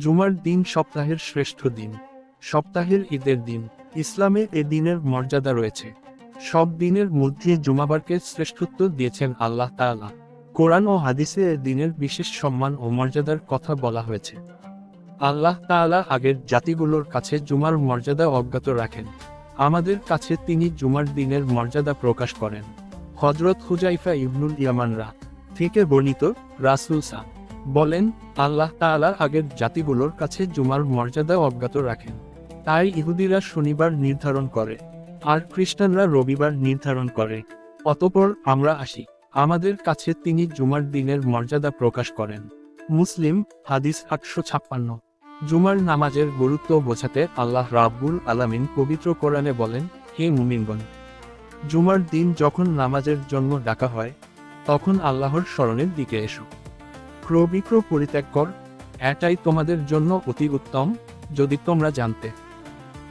জুমার দিন সপ্তাহের শ্রেষ্ঠ দিন। সপ্তাহের ঈদের দিন। ইসলামে এ দিনের মর্যাদা রয়েছে। সব দিনের মধ্যে জুমাবারকে শ্রেষ্ঠত্ব দিয়েছেন আল্লাহ তাআলা। কোরআন ও হাদিসে এ দিনের বিশেষ সম্মান ও মর্যাদার কথা বলা হয়েছে। আল্লাহ তাআলা আগের জাতিগুলোর কাছে জুমার মর্যাদা অজ্ঞাত রাখেন। আমাদের কাছে তিনি জুমার দিনের মর্যাদা প্রকাশ করেন। হজরত হুজাইফা ইবনুল ইয়ামানরা থেকে বর্ণিত রাসুল সা বলেন, আল্লাহ তাআলা আগের জাতিগুলোর কাছে জুমার মর্যাদা অজ্ঞাত রাখেন। তাই ইহুদিরা শনিবার নির্ধারণ করে, আর খ্রিস্টানরা রবিবার নির্ধারণ করে। অতপর আমরা আসি, আমাদের কাছে তিনি জুমার দিনের মর্যাদা প্রকাশ করেন। মুসলিম, হাদিস আটশো ছাপ্পান্ন। জুমার নামাজের গুরুত্ব বোঝাতে আল্লাহ রাব্বুল আলামিন পবিত্র কোরআনে বলেন, হে মুমিনগণ! জুমার দিন যখন নামাজের জন্য ডাকা হয়, তখন আল্লাহর স্মরণের দিকে এসো। ক্রবিক্র পরিত্যাগ কর এটাই তোমাদের জন্য অতি উত্তম, যদি তোমরা জানতে।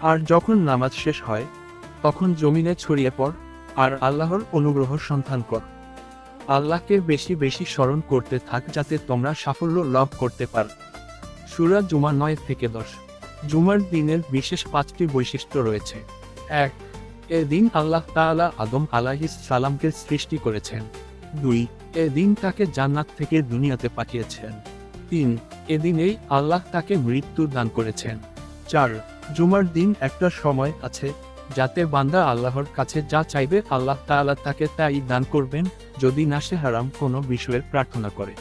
আর যখন নামাজ শেষ হয়, তখন জমিনে ছড়িয়ে পড়, আর আল্লাহর অনুগ্রহ সন্ধান কর। আল্লাহকে বেশি বেশি স্মরণ করতে থাক যাতে তোমরা সাফল্য লাভ করতে পার। সুরা জুমা নয় থেকে দশ। জুমার দিনের বিশেষ পাঁচটি বৈশিষ্ট্য রয়েছে। এক, এদিন আল্লাহ তাআলা আদম আলাহিস সালামকে সৃষ্টি করেছেন। দুই, এদিন তাকে জান্নাত থেকে দুনিয়াতে পাঠিয়েছেন। তিন, এদিনেই আল্লাহ তাকে মৃত্যু দান করেছেন। চার, জুমার দিন একটা সময় আছে যাতে বান্দা আল্লাহর কাছে যা চাইবে আল্লাহ তাআলা তাকে তাই দান করবেন, যদি না সে হারাম কোনো বিষয়ের প্রার্থনা করে।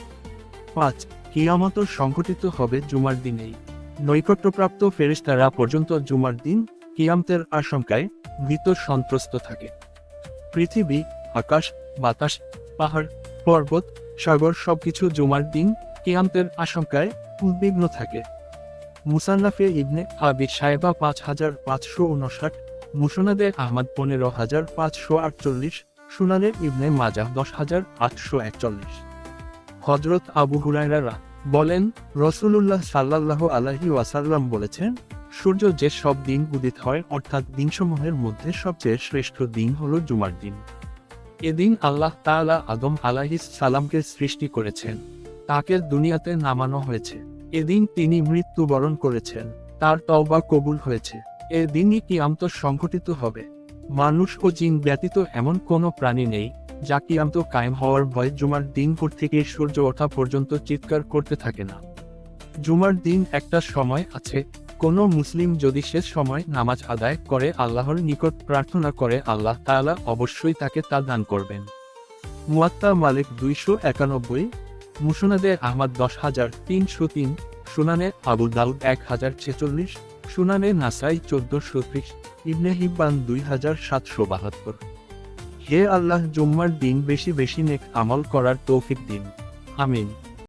পাঁচ কিয়ামত সংঘটিত হবে জুমার দিনেই। নৈকট্যপ্রাপ্ত ফেরিস্তারা পর্যন্ত জুমার দিন কিয়ামতের আশঙ্কায় ভীত সন্ত্রস্ত থাকে। পৃথিবী, আকাশ, বাতাস পাহাড়, পর্বত, সাগর সবকিছু জুমার দিন কিয়ামতের আশঙ্কায় উদ্বিগ্ন থাকে। মুসান্নাফে ইবনে আবি সাহেবা পাঁচ হাজার পাঁচশো উনষাট, মুসনাদে আহমদ পনেরো হাজার পাঁচশো আটচল্লিশ, সুনানের ইবনে মাজা দশ হাজার আটশো একচল্লিশ। হজরত আবু হুরায়রা বলেন রসুল্লাহ সাল্লাহ আলাহি ওয়াসাল্লাম বলেছেন, সূর্য যে সব দিন উদিত হয় অর্থাৎ দিনসমূহের মধ্যে সবচেয়ে শ্রেষ্ঠ দিন হল জুমার দিন। এদিন আল্লাহ তাআলা আদম আলাহিস সালামকে সৃষ্টি করেছেন। তাকে দুনিয়াতে নামানো হয়েছে। এদিন তিনি মৃত্যুবরণ করেছেন। তার তওবা কবুল হয়েছে। এদিনই কিয়ামত সংঘটিত হবে। মানুষ ও জিন ব্যতীত এমন কোনো প্রাণী নেই, যা কিয়ামত কায়েম হওয়ার ভয় জুমার দিন ভোর থেকে সূর্য ওঠা পর্যন্ত চিৎকার করতে থাকে না। জুমার দিন একটা সময় আছে কোনো মুসলিম যদি শেষ সময় নামাজ আদায় করে আল্লাহর নিকট প্রার্থনা করে আল্লাহ তাআলা অবশ্যই তাকে তা দান করবেন। মুয়াত্তা মালিক দুইশো একানব্বই, মুসনাদে আহমদ দশ হাজার তিনশো তিন, সুনানে আবু দাউদ এক হাজার ছেচল্লিশ, সুনানে নাসাই চোদ্দশো ত্রিশ, ইবনে হিব্বান দুই হাজার সাতশো বাহাত্তর। হে আল্লাহ, জুম্মার দিন বেশি বেশি নেক আমল করার তৌফিক দিন। আমিন।